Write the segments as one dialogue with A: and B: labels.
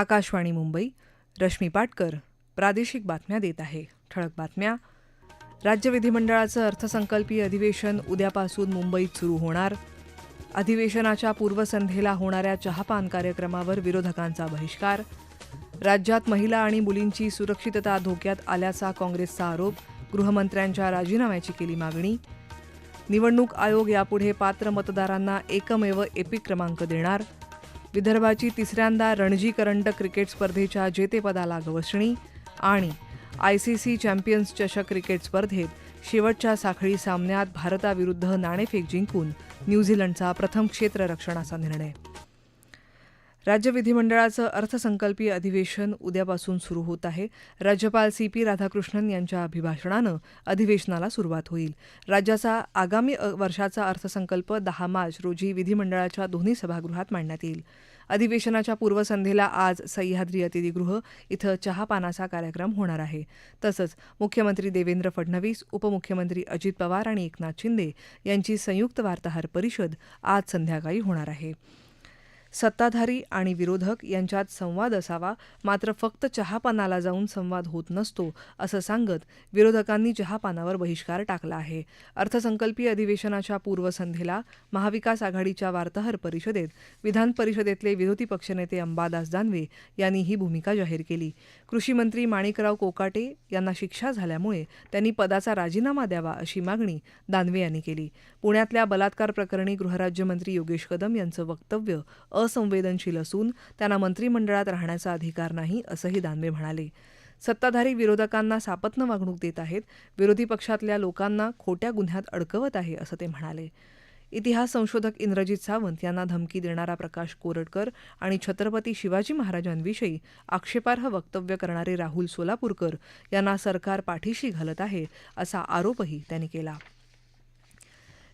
A: आकाशवाणी मुंबई रश्मी पाटकर प्रादेशिक बातम्या देत आहे ठळक बातम्या राज्य विधिमंडळाचं अर्थसंकल्पीय अधिवेशन उद्यापासून मुंबईत सुरू होणार अधिवेशनाच्या पूर्वसंध्येला होणाऱ्या चहापान कार्यक्रमावर विरोधकांचा बहिष्कार राज्यात महिला आणि मुलींची सुरक्षितता धोक्यात आल्याचा काँग्रेसचा आरोप गृहमंत्र्यांच्या राजीनाम्याची केली मागणी निवडणूक आयोग यापुढे पात्र मतदारांना एकमेव एपिक क्रमांक देणार विदर्भाची तिसऱ्यांदा रणजी करंडक क्रिकेट स्पर्धेच्या जेतेपदाला गवसणी आणि आय सी सी चॅम्पियन्स चषक क्रिकेट स्पर्धेत शेवटच्या साखळी सामन्यात भारताविरुद्ध नाणेफेक जिंकून न्यूझीलंडचा प्रथम क्षेत्ररक्षणाचा निर्णय राज्य विधिमंडळाचं अर्थसंकल्पीय अधिवेशन उद्यापासून सुरू होत आहे राज्यपाल सी पी राधाकृष्णन यांच्या अभिभाषणानं अधिवेशनाला सुरुवात होईल राज्याचा आगामी वर्षाचा अर्थसंकल्प दहा मार्च रोजी विधिमंडळाच्या दोन्ही सभागृहात मांडण्यात येईल अधिवेशनाच्या पूर्वसंध्येला आज सह्याद्री अतिथीगृह इथं चहापानाचा कार्यक्रम होणार आहे तसंच मुख्यमंत्री देवेंद्र फडणवीस उपमुख्यमंत्री अजित पवार आणि एकनाथ शिंदे यांची संयुक्त वार्ताहर परिषद आज संध्याकाळी होणार आहे सत्ताधारी आणि विरोधक यांच्यात संवाद असावा मात्र फक्त चहापानाला जाऊन संवाद होत नसतो असं सांगत विरोधकांनी चहापानावर बहिष्कार टाकला आहे अर्थसंकल्पीय अधिवेशनाच्या पूर्वसंध्येला महाविकास आघाडीच्या वार्ताहर परिषदेत विधान परिषदेतले विरोधी पक्षनेते अंबादास दानवे यांनी ही भूमिका जाहीर केली कृषी मंत्री माणिकराव कोकाटे यांना शिक्षा झाल्यामुळे त्यांनी पदाचा राजीनामा द्यावा अशी मागणी दानवे यांनी केली पुण्यातल्या बलात्कार प्रकरणी गृहराज्यमंत्री योगेश कदम यांचं वक्तव्य असंवेदनशील असून त्यांना मंत्रिमंडळात राहण्याचा अधिकार नाही असंही दानवे म्हणाले सत्ताधारी विरोधकांना सापत्न वागणूक देत आहेत विरोधी पक्षातल्या लोकांना खोट्या गुन्ह्यात अडकवत आहे असं ते म्हणाले इतिहास संशोधक इंद्रजित सावंत यांना धमकी देणारा प्रकाश कोरडकर आणि छत्रपती शिवाजी महाराजांविषयी आक्षेपार्ह वक्तव्य करणारे राहुल सोलापूरकर यांना सरकार पाठीशी घालत आहे असा आरोपही त्यांनी केला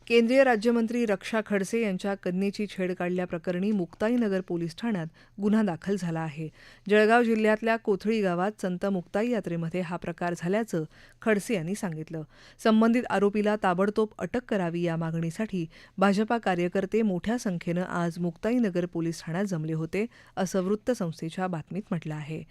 A: केंद्रीय राज्यमंत्री रक्षा खडसे यांच्या कन्येची छेड काढल्याप्रकरणी मुक्ताईनगर पोलीस ठाण्यात गुन्हा दाखल झाला आहे जळगाव जिल्ह्यातल्या कोथळी गावात संत मुक्ताई यात्रेमध्ये हा प्रकार झाल्याचं खडसे यांनी सांगितलं संबंधित आरोपीला ताबडतोब अटक करावी या मागणीसाठी भाजपा कार्यकर्ते मोठ्या संख्येनं आज मुक्ताईनगर पोलीस ठाण्यात जमले होते असं वृत्तसंस्थेच्या बातमीत म्हटलं आहे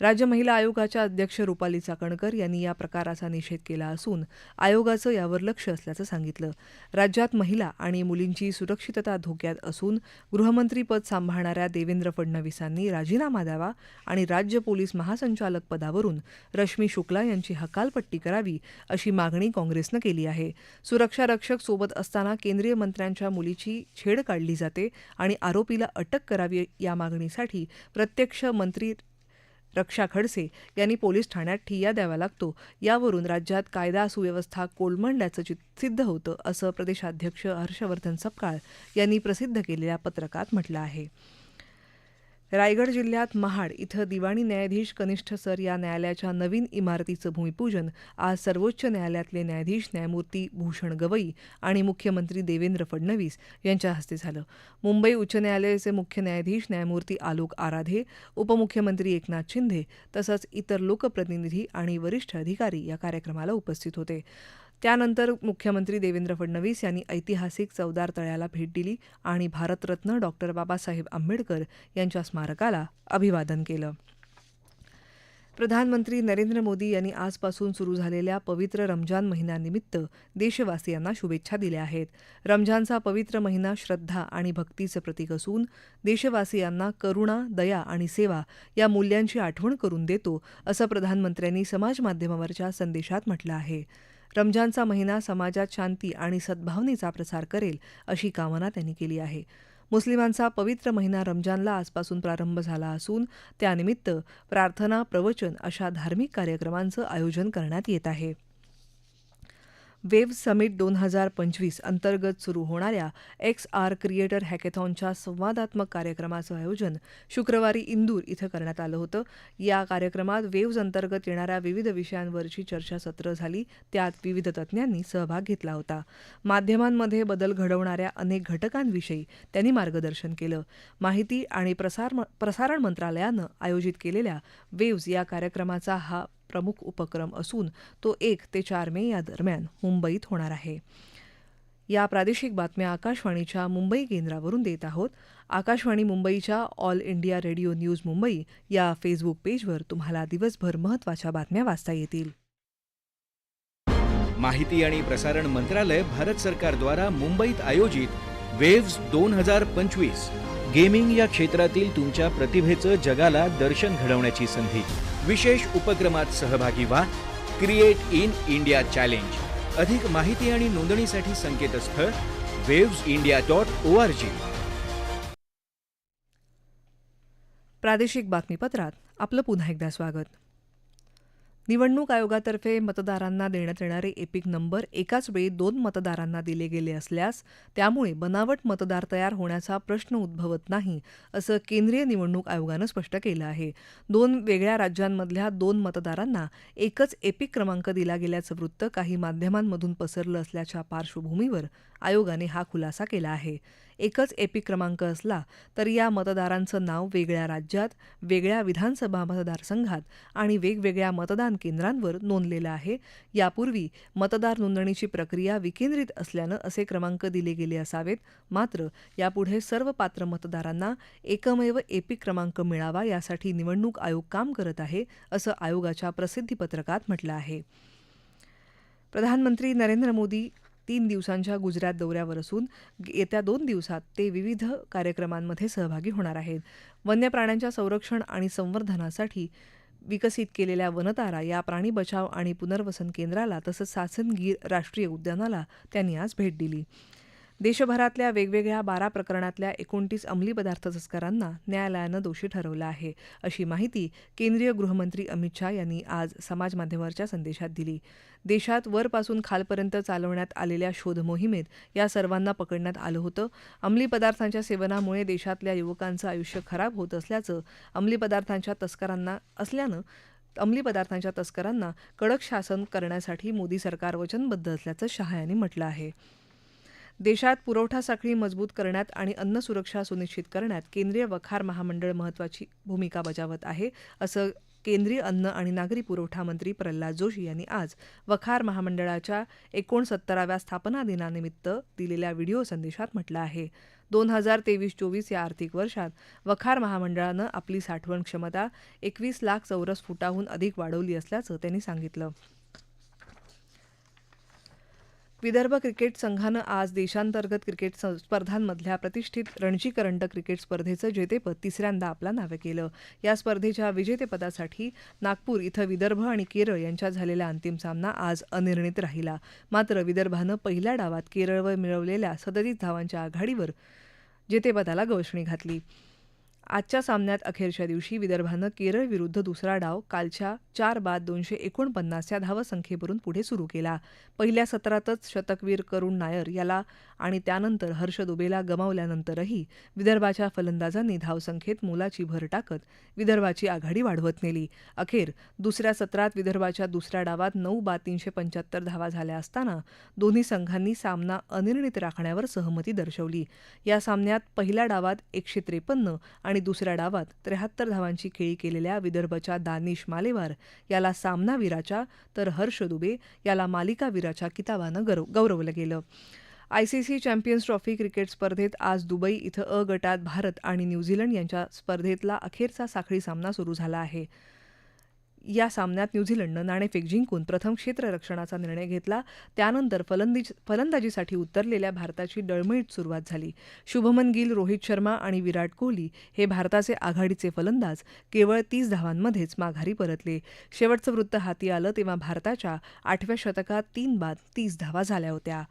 A: राज्य महिला आयोगाच्या अध्यक्ष रुपाली चाकणकर यांनी या प्रकाराचा निषेध केला असून आयोगाचं यावर लक्ष असल्याचं सांगितलं राज्यात महिला आणि मुलींची सुरक्षितता धोक्यात असून गृहमंत्रीपद सांभाळणाऱ्या देवेंद्र फडणवीसांनी राजीनामा द्यावा आणि राज्य पोलीस महासंचालक पदावरून रश्मी शुक्ला यांची हकालपट्टी करावी अशी मागणी काँग्रेसनं केली आहे सुरक्षा रक्षक सोबत असताना केंद्रीय मंत्र्यांच्या मुलीची छेड काढली जाते आणि आरोपीला अटक करावी या मागणीसाठी प्रत्यक्ष मंत्री रक्षा खडसे यांनी पोलीस ठाण्यात ठिय्या द्यावा लागतो यावरून राज्यात कायदा सुव्यवस्था कोलमडल्याचं सिद्ध होतं असं प्रदेशाध्यक्ष हर्षवर्धन सपकाळ यांनी प्रसिद्ध केलेल्या पत्रकात म्हटलं आहे रायगड जिल्ह्यात महाड इथं दिवाणी न्यायाधीश कनिष्ठ सर या न्यायालयाच्या नवीन इमारतीचं भूमिपूजन आज सर्वोच्च न्यायालयातले न्यायाधीश न्यायमूर्ती भूषण गवई आणि मुख्यमंत्री देवेंद्र फडणवीस यांच्या हस्ते झालं मुंबई उच्च न्यायालयाचे मुख्य न्यायाधीश न्यायमूर्ती आलोक आराधे उपमुख्यमंत्री एकनाथ शिंदे तसंच इतर लोकप्रतिनिधी आणि वरिष्ठ अधिकारी या कार्यक्रमाला उपस्थित होते त्यानंतर मुख्यमंत्री देवेंद्र फडणवीस यांनी ऐतिहासिक चवदार तळ्याला भेट दिली आणि भारतरत्न डॉक्टर बाबासाहेब आंबेडकर यांच्या स्मारकाला अभिवादन केलं प्रधानमंत्री नरेंद्र मोदी यांनी आजपासून सुरू झालेल्या पवित्र रमजान महिन्यानिमित्त देशवासियांना शुभेच्छा दिल्या आहेत रमजानचा पवित्र महिना श्रद्धा आणि भक्तीचं प्रतीक असून देशवासियांना करुणा दया आणि सेवा या मूल्यांची आठवण करून देतो असं प्रधानमंत्र्यांनी समाजमाध्यमावरच्या संदेशात म्हटलं आहे रमजानचा महिना समाजात शांती आणि सद्भावनेचा प्रसार करेल अशी कामना त्यांनी केली आहे मुस्लिमांचा पवित्र महिना रमजानला आजपासून प्रारंभ झाला असून त्यानिमित्त प्रार्थना प्रवचन अशा धार्मिक कार्यक्रमांचं आयोजन करण्यात येत आहे वेव्ह समिट दोन हजार पंचवीस अंतर्गत सुरू होणाऱ्या एक्स आर क्रिएटर हॅकेथॉनच्या संवादात्मक कार्यक्रमाचं आयोजन शुक्रवारी इंदूर इथं करण्यात आलं होतं या कार्यक्रमात वेव्ज अंतर्गत येणाऱ्या विविध विषयांवरची चर्चासत्र झाली त्यात विविध तज्ज्ञांनी सहभाग घेतला होता माध्यमांमध्ये बदल घडवणाऱ्या अनेक घटकांविषयी त्यांनी मार्गदर्शन केलं माहिती आणि प्रसार प्रसारण मंत्रालयानं आयोजित केलेल्या वेव्ज या कार्यक्रमाचा हा प्रमुख उपक्रम असून तो एक ते चार मे या दरम्यान मुंबईत होणार आहे या प्रादेशिक बातम्या आकाशवाणीच्या मुंबई केंद्रावरून देत आहोत आकाशवाणी मुंबईच्या all India radio news Mumbai या फेसबुक पेजवर तुम्हाला दिवसभर महत्त्वाच्या बातम्या वाचता येतील
B: माहिती आणि प्रसारण मंत्रालय भारत सरकारद्वारा मुंबईत आयोजित वेव्स दोन हजार पंचवीस गेमिंग या क्षेत्रातील तुमच्या प्रतिभेचं जगाला दर्शन घडवण्याची संधी विशेष उपक्रमात सहभागी व्हा क्रिएट इन इंडिया चॅलेंज अधिक माहिती आणि नोंदणीसाठी संकेतस्थळ waves India dot O R G
A: प्रादेशिक बातमीपत्रात आपलं पुन्हा एकदा स्वागत निवडणूक आयोगातर्फे मतदारांना देण्यात येणारे एपिक नंबर एकाच वेळी दोन मतदारांना दिले गेले असल्यास त्यामुळे बनावट मतदार तयार होण्याचा प्रश्न उद्भवत नाही असं केंद्रीय निवडणूक आयोगानं स्पष्ट केलं आहे दोन वेगळ्या राज्यांमधल्या दोन मतदारांना एकच एपिक क्रमांक दिला गेल्याचं वृत्त काही माध्यमांमधून पसरलं असल्याच्या पार्श्वभूमीवर आयोगाने हा खुलासा केला आहे एकच एपी क्रमांक असला तर या मतदारांचं नाव वेगळ्या राज्यात वेगळ्या विधानसभा मतदारसंघात आणि वेगवेगळ्या मतदान केंद्रांवर नोंदलेलं आहे यापूर्वी मतदार नोंदणीची प्रक्रिया विकेंद्रित असल्यानं असे क्रमांक दिले गेले असावेत मात्र यापुढे सर्व पात्र मतदारांना एकमेव एपी क्रमांक मिळावा यासाठी निवडणूक आयोग काम करत आहे असं आयोगाच्या प्रसिद्धीपत्रकात म्हटलं आहे प्रधानमंत्री नरेंद्र मोदी तीन दिवसांच्या गुजरात दौऱ्यावर असून येत्या दोन दिवसात ते विविध कार्यक्रमांमध्ये सहभागी होणार आहेत वन्य प्राण्यांच्या संरक्षण आणि संवर्धनासाठी विकसित केलेल्या वनतारा या प्राणी बचाव आणि पुनर्वसन केंद्राला तसंच सासनगीर राष्ट्रीय उद्यानाला त्यांनी आज भेट दिली देशभरातल्या वेगवेगळ्या बारा प्रकरणातल्या एकोणतीस अंमली पदार्थ तस्करांना न्यायालयानं दोषी ठरवलं आहे अशी माहिती केंद्रीय गृहमंत्री अमित शहा यांनी आज समाजमाध्यमावरच्या संदेशात दिली देशात वरपासून खालपर्यंत चालवण्यात आलेल्या शोध मोहिमेत या सर्वांना पकडण्यात आलं होतं अंमली पदार्थांच्या सेवनामुळे देशातल्या युवकांचं आयुष्य खराब होत असल्याचं अंमली पदार्थांच्या तस्करांना असल्यानं अंमली पदार्थांच्या तस्करांना कडक शासन करण्यासाठी मोदी सरकार वचनबद्ध असल्याचं शहा यांनी म्हटलं आहे देशात पुरवठा साखळी मजबूत करण्यात आणि अन्न सुरक्षा सुनिश्चित करण्यात केंद्रीय वखार महामंडळ महत्वाची भूमिका बजावत आहे असं केंद्रीय अन्न आणि नागरी पुरवठा मंत्री प्रल्हाद जोशी यांनी आज वखार महामंडळाच्या एकोणसत्तराव्या स्थापना दिनानिमित्त दिलेल्या व्हिडिओ संदेशात म्हटलं आहे दोन हजार तेवीस चोवीस या आर्थिक वर्षात वखार महामंडळानं आपली साठवण क्षमता एकवीस लाख चौरस फुटाहून अधिक वाढवली असल्याचं त्यांनी सांगितलं विदर्भ क्रिकेट संघानं आज देशांतर्गत क्रिकेट स्पर्धांमधल्या प्रतिष्ठित रणजी करंडक क्रिकेट स्पर्धेचं जेतेपद तिसऱ्यांदा आपला नावे केलं या स्पर्धेच्या विजेतेपदासाठी नागपूर इथं विदर्भ आणि केरळ यांच्यात झालेला अंतिम सामना आज अनिर्णित राहिला मात्र विदर्भानं पहिल्या डावात केरळवर मिळवलेल्या सदतीस धावांच्या आघाडीवर जेतेपदाला गवसणी घातली आजच्या सामन्यात अखेरच्या दिवशी विदर्भानं केरळ विरुद्ध दुसरा डाव कालच्या चार बाद दोनशे एकोणपन्नास या धावसंख्येवरून पुढे सुरू केला पहिल्या सत्रातच शतकवीर करुण नायर याला आणि त्यानंतर हर्ष दुबेला गमावल्यानंतरही विदर्भाच्या फलंदाजांनी धावसंख्येत मोलाची भर टाकत विदर्भाची आघाडी वाढवत नेली अखेर दुसऱ्या सत्रात विदर्भाच्या दुसऱ्या डावात नऊ बाद तीनशे पंच्याहत्तर धावा झाल्या असताना दोन्ही संघांनी सामना अनिर्णित राखण्यावर सहमती दर्शवली या सामन्यात पहिल्या डावात एकशे त्रेपन्न आणि आणि दुसऱ्या डावात त्र्याहत्तर धावांची खेळी केलेल्या विदर्भच्या दानिश मालेवार याला सामनावीराच्या तर हर्ष दुबे याला मालिकावीराच्या किताबानं गौरव गौरवलं गेलं आयसीसी चॅम्पियन्स ट्रॉफी क्रिकेट स्पर्धेत आज दुबई इथं अ गटात भारत आणि न्यूझीलंड यांच्या स्पर्धेतला अखेरचा साखळी सामना सुरू झाला आहे या सामन्यात न्यूझीलंडनं नाणेफेक जिंकून प्रथम क्षेत्ररक्षणाचा निर्णय घेतला त्यानंतर फलंदीज फलंदाजीसाठी उतरलेल्या भारताची डळमळीत सुरुवात झाली शुभमन गिल रोहित शर्मा आणि विराट कोहली हे भारताचे आघाडीचे फलंदाज केवळ तीस धावांमध्येच माघारी परतले शेवटचं वृत्त हाती आलं तेव्हा भारताच्या आठव्या शतकात तीन बाद तीस धावा झाल्या होत्या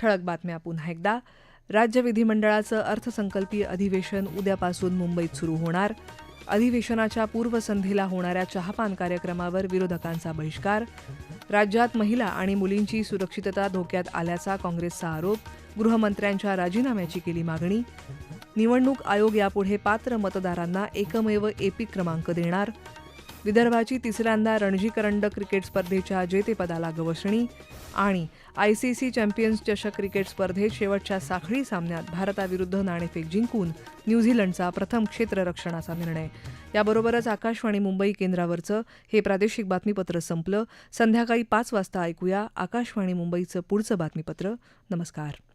A: ठळक बातम्या पुन्हा एकदा राज्य विधिमंडळाचं अर्थसंकल्पीय अधिवेशन उद्यापासून मुंबईत सुरू होणार अधिवेशनाच्या पूर्वसंध्येला होणाऱ्या चहापान कार्यक्रमावर विरोधकांचा बहिष्कार राज्यात महिला आणि मुलींची सुरक्षितता धोक्यात आल्याचा काँग्रेसचा आरोप गृहमंत्र्यांच्या राजीनाम्याची केली मागणी निवडणूक आयोग यापुढे पात्र मतदारांना एकमेव एपी क्रमांक देणार विदर्भाची तिसऱ्यांदा रणजी करंड क्रिकेट स्पर्धेच्या जेतेपदाला गवसणी आणि आय सी सी चॅम्पियन्स चषक क्रिकेट स्पर्धेत शेवटच्या साखळी सामन्यात भारताविरुद्ध नाणेफेक जिंकून न्यूझीलंडचा प्रथम क्षेत्ररक्षणाचा निर्णय याबरोबरच आकाशवाणी मुंबई केंद्रावरचं हे प्रादेशिक बातमीपत्र संपलं संध्याकाळी पाच वाजता ऐकूया आकाशवाणी मुंबईचं पुढचं बातमीपत्र नमस्कार